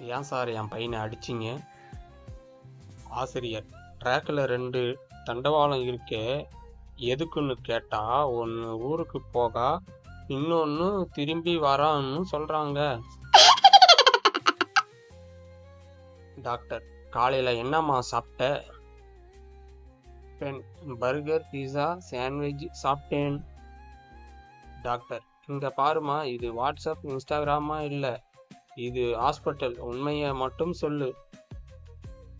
ஏன் சார் என் பையனை அடிச்சிங்க? ஆசிரியர் ட்ராக்கில் ரெண்டு தண்டவாளம் இருக்கே எதுக்குன்னு கேட்டால் ஒன்று ஊருக்கு போக இன்னொன்று திரும்பி வரான்னு சொல்கிறாங்க டாக்டர் காலையில் என்னம்மா சாப்பிட்ட? பெண் பர்கர் பீஸா சாண்ட்விச் சாப்பிட்டேன். டாக்டர் இங்கே பாருமா இது வாட்ஸ்அப் இன்ஸ்டாகிராமா இல்லை? இது ஹாஸ்பிட்டல் உண்மையை மட்டும் சொல்லு.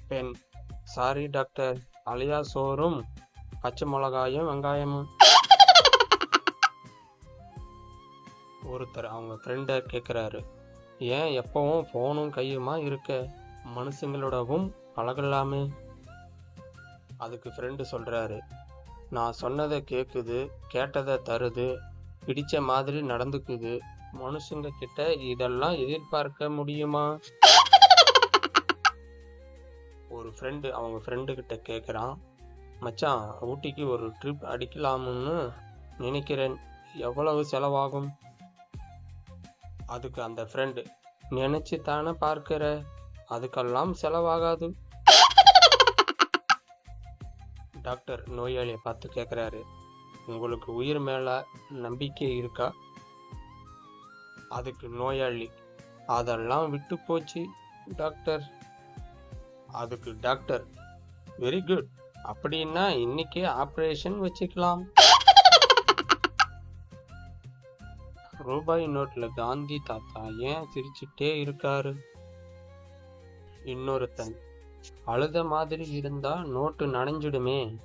பெண். சாரி டாக்டர் அலையா சோறும் பச்சை மிளகாயும் வெங்காயமும். ஒருத்தர் அவங்க ஃப்ரெண்டை கேட்குறாரு ஏன் எப்பவும் ஃபோனும் கையுமா இருக்க? மனுஷங்களோடவும் பழகலாமே. அதுக்கு ஃப்ரெண்டு சொல்கிறாரு நான் சொன்னதை கேட்குது கேட்டதை தருது பிடிச்ச மாதிரி நடந்துக்குது. மனுஷங்க கிட்ட இதெல்லாம் எதிர்பார்க்க முடியுமா? ஒரு ஃப்ரெண்டு அவங்க ஃப்ரெண்டு கிட்ட கேட்குறான் மச்சான் ஊட்டிக்கு ஒரு ட்ரிப் அடிக்கலாம்னு நினைக்கிறேன். எவ்வளவு செலவாகும்? அதுக்கு அந்த ஃப்ரெண்டு நினைச்சு தானே பார்க்கிற. அதுக்கெல்லாம் செலவாகாது. டாக்டர் நோயாளியை பார்த்து கேட்குறாரு உங்களுக்கு உயிர் மேலே நம்பிக்கை இருக்கா? அதுக்கு நோயாளி. அதெல்லாம் விட்டு போச்சு டாக்டர். அதுக்கு டாக்டர். Very good. அப்படின்னா இன்னைக்கே ஆப்ரேஷன் வச்சுக்கலாம். ரூபாய் நோட்டில் காந்தி தாத்தா ஏன் சிரிச்சுட்டே இருக்காரு? இன்னொருத்தன் அழுத மாதிரி இருந்தா நோட்டு நனைஞ்சிடுமே.